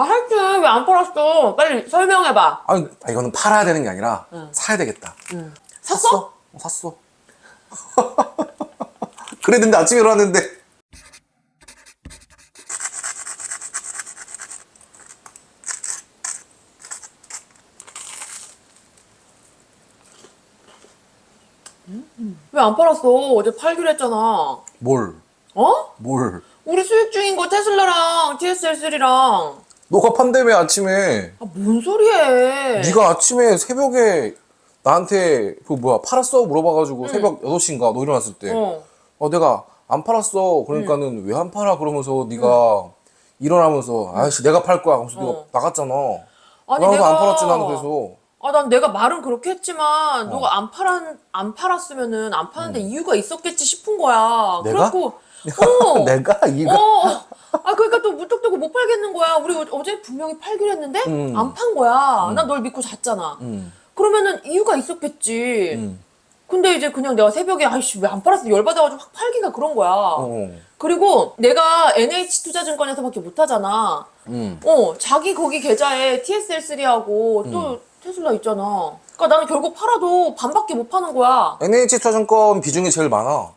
아, 할줄 왜안 팔았어? 빨리 설명해봐. 아니 아, 이거는 팔아야 되는 게 아니라 응. 사야 되겠다. 응. 샀어? 어, 샀어. 그랬는데 아침에 일어났는데 왜 안 팔았어? 어제 팔기로 했잖아. 뭘? 어? 뭘? 우리 수익 중인 거 테슬라랑 TSL3랑. 너가 판다며 아침에 아, 뭔 소리해. 네가 아침에 새벽에 나한테 그 뭐야 팔았어 물어봐가지고 새벽 6시인가 너 일어났을 때 어. 어 내가 안 팔았어 그러니까는 왜 안 팔아 그러면서 네가 일어나면서 아이씨 내가 팔 거야 하면서 어. 네가 나갔잖아 아니, 나도 내가- 안 팔았지 나는 그래서 아, 난 내가 말은 그렇게 했지만, 어. 너가 안 팔았, 안 팔았으면은 안 파는데 이유가 있었겠지 싶은 거야. 내가? 그래갖고, 어. 내가 이거 어. 아, 그러니까 또 무턱대고 못 팔겠는 거야. 우리 어- 어제 분명히 팔기로 했는데, 음. 안 판 거야. 난널 믿고 잤잖아. 음, 그러면은 이유가 있었겠지. 음. 근데 이제 그냥 내가 새벽에, 아이씨, 왜 안 팔았어? 열받아가지고 확 팔기가 그런 거야. 어. 그리고 내가 NH투자증권에서밖에 못 하잖아. 음. 어, 자기 거기 계좌에 TSL3하고 또 테슬라 있잖아. 그러니까 나는 결국 팔아도 반밖에 못 파는 거야. NH투자증권 비중이 제일 많아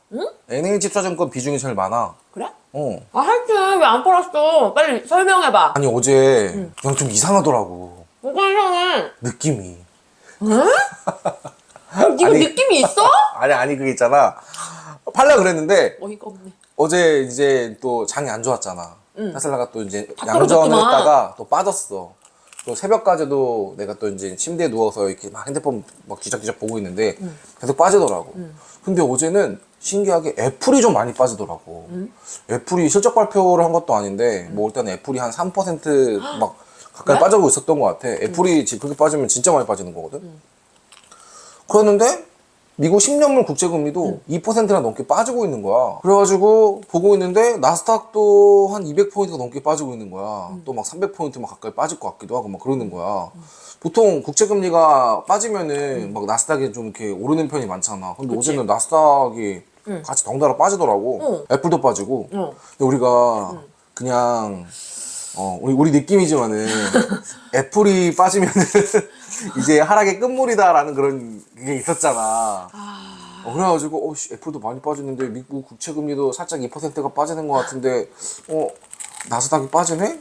NH투자증권 비중이 제일 많아 그래? 어 아, 할줄 왜안 팔았어? 빨리 설명해봐. 아니 어제 그냥 좀 이상하더라고 뭐가 이상해? 느낌이 지금 아니. 느낌이 있어? 아니 아니 그게 있잖아 팔려 그랬는데 어이가 없네. 어제 이제 또 장이 안 좋았잖아. 응. 테슬라가 또 이제 다 양전을. 했다가 또 빠졌어. 또 새벽까지도 내가 또 이제 침대에 누워서 이렇게 막 핸드폰 막 뒤적뒤적 보고 있는데 계속 빠지더라고. 근데 어제는 신기하게 애플이 좀 많이 빠지더라고. 애플이 실적 발표를 한 것도 아닌데 뭐 일단 애플이 한 3%막 가까이 그래? 빠져고 있었던 것 같아. 애플이 지- 그렇게 빠지면 진짜 많이 빠지는 거거든. 그랬는데 미국 10년물 국채금리도 2%나 넘게 빠지고 있는 거야. 그래가지고 보고 있는데 나스닥도 한 200포인트가 넘게 빠지고 있는 거야. 또막 300포인트 막 가까이 빠질 것 같기도 하고 막 그러는 거야. 보통 국채금리가 빠지면은 막 나스닥이 좀 이렇게 오르는 편이 많잖아. 근데 그치. 어제는 나스닥이 같이 덩달아 빠지더라고. 애플도 빠지고. 어. 근데 우리가 그냥 어 우리 우리 느낌이지만은 애플이 빠지면은 이제 하락의 끝물이다라는 그런 게 있었잖아. 어, 그래가지고 어, 씨, 애플도 많이 빠졌는데 미국 국채 금리도 살짝 2%가 빠지는 것 같은데 어 나스닥이 빠지네?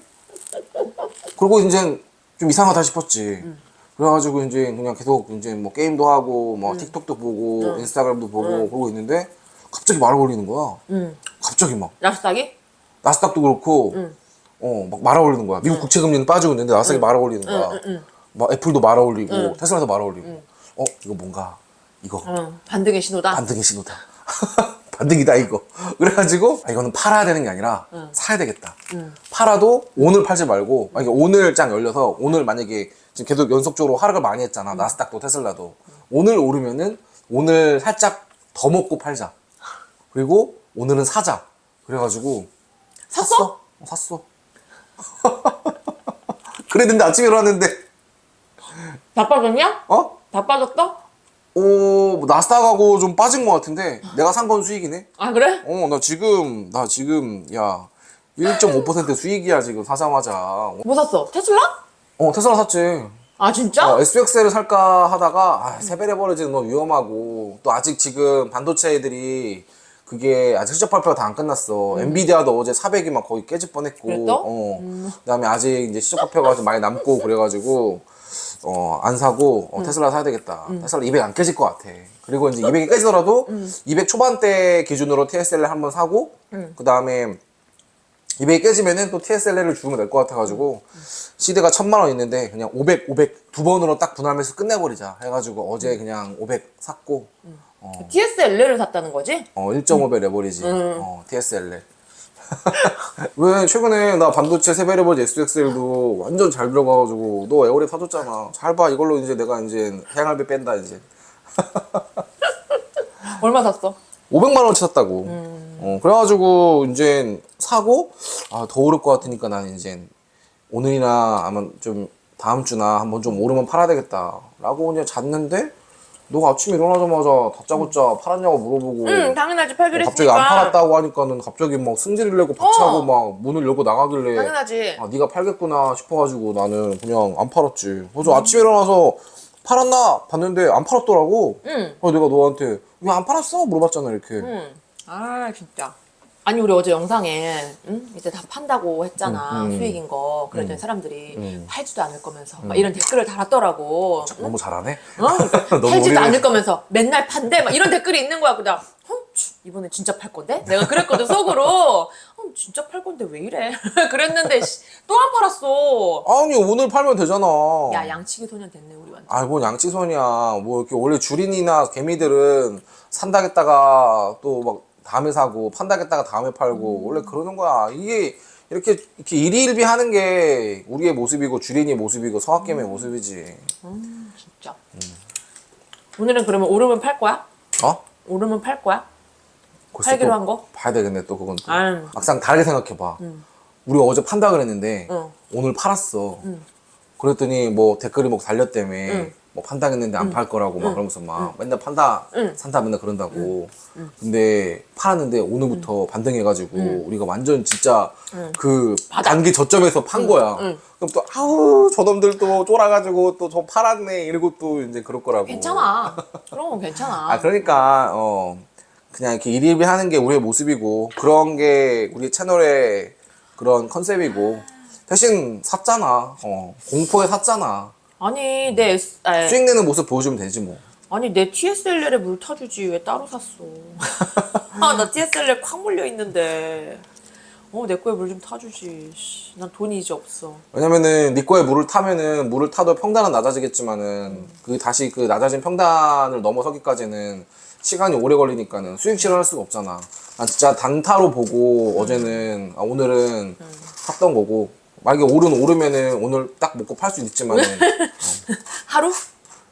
그리고 이제 좀 이상하다 싶었지. 그래가지고 이제 그냥 계속 이제 뭐 게임도 하고 뭐 틱톡도 보고 인스타그램도 보고 그러고 있는데 갑자기 말을 걸리는 거야. 응. 갑자기 막 나스닥이? 나스닥도 그렇고 응. 어막 말아 올리는 거야. 미국 국채 금리는 빠지고 있는데 나스닥이 말아 올리는 거야. 응, 응. 막 애플도 말아 올리고 테슬라도 말아 올리고. 어 이거 뭔가 이거 응. 반등의 신호다. 반등의 신호다. 반등이다 이거. 그래가지고 아, 이거는 팔아야 되는 게 아니라 사야 되겠다. 팔아도 오늘 팔지 말고 만약에 오늘 장 열려서 오늘 만약에 지금 계속 연속적으로 하락을 많이 했잖아. 나스닥도 테슬라도 오늘 오르면은 오늘 살짝 더 먹고 팔자. 그리고 오늘은 사자. 그래가지고 샀어? 어, 샀어. 그랬는데 아침에 일어났는데 다 빠졌냐? 어? 다 빠졌어? 오, 뭐 나스닥하고 좀 빠진 것 같은데 내가 산 건 수익이네. 아, 그래? 어, 나 지금 나 지금 야 1.5% 수익이야 지금 사자마자. 뭐 샀어? 테슬라? 어 테슬라 샀지. 아, 진짜? 어, SXL을 살까 하다가 아, 세배해버리지는 너무 위험하고 또 아직 지금 반도체 애들이 그게 아직 실적 발표가 다 안 끝났어. 엔비디아도 어제 400이 막 거의 깨질 뻔했고. 그랬어? 어. 그다음에 아직 이제 실적 발표가 좀 많이 남고 그래가지고 어, 안 사고 어, 테슬라 사야 되겠다. 테슬라 200 안 깨질 것 같아. 그리고 이제 200이 깨지더라도 200 초반대 기준으로 TSL을 한번 사고 그다음에 200이 깨지면은 또 TSL을 주면 될 것 같아가지고 시대가 천만 원 있는데 그냥 500, 500 두 번으로 딱 분할해서 끝내버리자 해가지고 어제 그냥 500 샀고 어, TSL를 샀다는 거지? 어 1.5배 레버리지 음. 어, TSL 왜 최근에 나 반도체 세배 레버리지 SXL도 완전 잘 들어가가지고 너 에어랩 사줬잖아 잘 봐 이걸로 이제 내가 이제 해양할배 뺀다 이제 얼마 샀어? 500만 원치 샀다고. 어, 그래가지고 이제 사고 아 더 오를 것 같으니까 나는 이제 오늘이나 아마 좀 다음 주나 한번 좀 오르면 팔아야 되겠다라고 이제 잤는데 너가 아침에 일어나자마자 다짜고짜 팔았냐고 물어보고 응, 당연하지. 팔기로 어, 갑자기 했으니까. 안 팔았다고 하니까는 갑자기 막 승질을 내고 박차고 어. 막 문을 열고 나가길래 당연하지. 아 네가 팔겠구나 싶어가지고 나는 그냥 안 팔았지. 그래서 아침에 일어나서 팔았나 봤는데 안 팔았더라고. 응. 그래서 내가 너한테 왜 안 팔았어 물어봤잖아 이렇게. 응. 아, 진짜. 아니, 우리 어제 영상에, 응? 이제 다 판다고 했잖아. 음, 음. 수익인 거. 그랬더니 음. 사람들이 음. 팔지도 않을 거면서 막 이런 댓글을 달았더라고. 응? 너무 잘하네. 어? 너무 팔지도 우리를- 않을 거면서 맨날 판대 막 이런 댓글이 있는 거야. 그냥 어? 치, 이번에 진짜 팔 건데? 내가 그랬거든 속으로. 어, 진짜 팔 건데 왜 이래? 그랬는데 또 안 팔았어. 아니 오늘 팔면 되잖아. 야 양치기 소년 됐네 우리 완전. 아이 뭔 양치선이야. 뭐 이렇게 원래 주린이나 개미들은 산다겠다가 또 막 다음에 사고 판다겠다가 다음에 팔고 원래 그러는 거야. 이게 이렇게 이렇게 일희일비 하는 게 우리의 모습이고 주린이의 모습이고 서학개미의 모습이지. 음, 진짜. 오늘은 그러면 오름은 팔 거야? 어? 오름은 팔 거야? 팔기로 또한 거? 봐야 되겠네 또 그건 또. 아유. 막상 다르게 생각해봐. 음. 우리가 어제 판다 그랬는데 응. 오늘 팔았어. 응. 그랬더니 뭐 댓글이 뭐 달렸다며 응. 뭐 판다겠는데 안 팔 거라고 막 그러면서 막 맨날 판다 응. 산다 맨날 그런다고. 근데 팔았는데 오늘부터 반등해가지고 우리가 완전 진짜 그 단기 저점에서 판 거야. 응. 그럼 또 아우 저놈들 또 쫄아가지고 또 저 팔았네 이러고 또 이제 그럴 거라고. 괜찮아. 그런 건 괜찮아. 아 그러니까 어 그냥 이렇게 일일비 하는 게 우리의 모습이고 그런 게 우리 채널의 그런 컨셉이고 대신 샀잖아. 어 공포에 샀잖아. 아니 내 S, 아, 수익 내는 모습 보여주면 되지 뭐. 아니 내 TSLL에 물 타주지 왜 따로 샀어? 아 나 TSLL 콱 물려 있는데. 어 내 거에 물 좀 타주지. 씨, 난 돈이 이제 없어. 왜냐면은 네 거에 물을 타면은 물을 타도 평단은 낮아지겠지만은 그 다시 그 낮아진 평단을 넘어서기까지는 시간이 오래 걸리니까는 수익 실현할 수가 없잖아. 난 진짜 단타로 보고 어제는 아, 오늘은 샀던 거고 만약에 오른 오르면은 오늘 딱 먹고 팔 수 있지만은. 하루?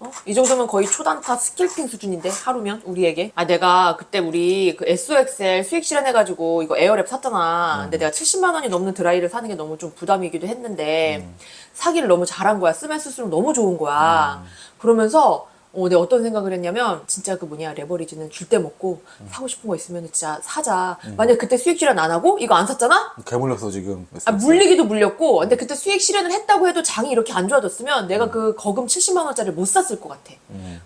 어? 이 정도면 거의 초단타 스킬핑 수준인데 하루면? 우리에게? 아 내가 그때 우리 그 SOXL 수익 실현해가지고 이거 에어랩 샀잖아. 근데 내가 70만 원이 넘는 드라이를 사는 게 너무 좀 부담이기도 했는데 사기를 너무 잘한 거야. 쓰면 쓸수록 너무 좋은 거야. 그러면서 어, 내가 어떤 생각을 했냐면 진짜 그 뭐냐 레버리지는 줄 때 먹고 사고 싶은 거 있으면 진짜 사자. 만약 그때 수익 실현 안 하고 이거 안 샀잖아? 개물렸어 지금. 아, 물리기도 물렸고, 근데 그때 수익 실현을 했다고 해도 장이 이렇게 안 좋아졌으면 내가 그 거금 70만 원짜리 못 샀을 것 같아.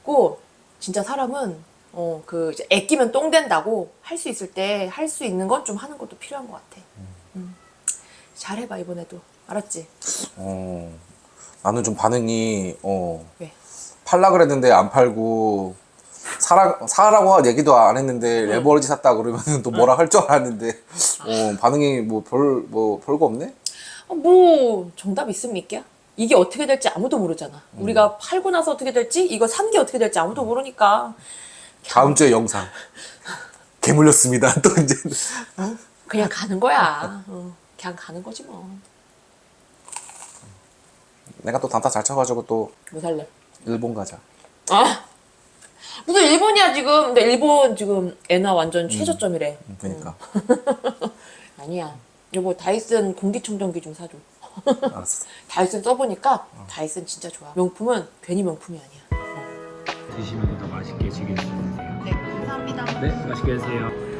고 진짜 사람은 어 그 이제 애끼면 똥 된다고 할 수 있을 때 할 수 있는 건 좀 하는 것도 필요한 것 같아. 음. 잘해봐 이번에도. 알았지? 어. 나는 좀 반응이 어. 왜? 팔라 그랬는데 안 팔고 사라 사라고 한 얘기도 안 했는데 레버리지 샀다 그러면은 또 뭐라 할 줄 알았는데 어 반응이 뭐 별 뭐 별거 없네. 어, 뭐 정답 있게. 이게 어떻게 될지 아무도 모르잖아. 우리가 팔고 나서 어떻게 될지, 이거 산 게 어떻게 될지 아무도 모르니까 다음 주에 영상 개물렸습니다. 또 이제 그냥 가는 거야. 어, 그냥 가는 거지 뭐. 내가 또 단타 잘 쳐가지고 또 뭐 살래? 일본 가자. 아? 무슨 일본이야 지금? 근데 일본 지금 애나 완전 최저점이래. 그러니까. 아니야. 여보 다이슨 공기청정기 좀 사줘. 알았어. 다이슨 써보니까 다이슨 진짜 좋아. 명품은 괜히 명품이 아니야. 드시면 더 맛있게 즐길 수 있으세요. 네 감사합니다. 네, 맛있게 드세요.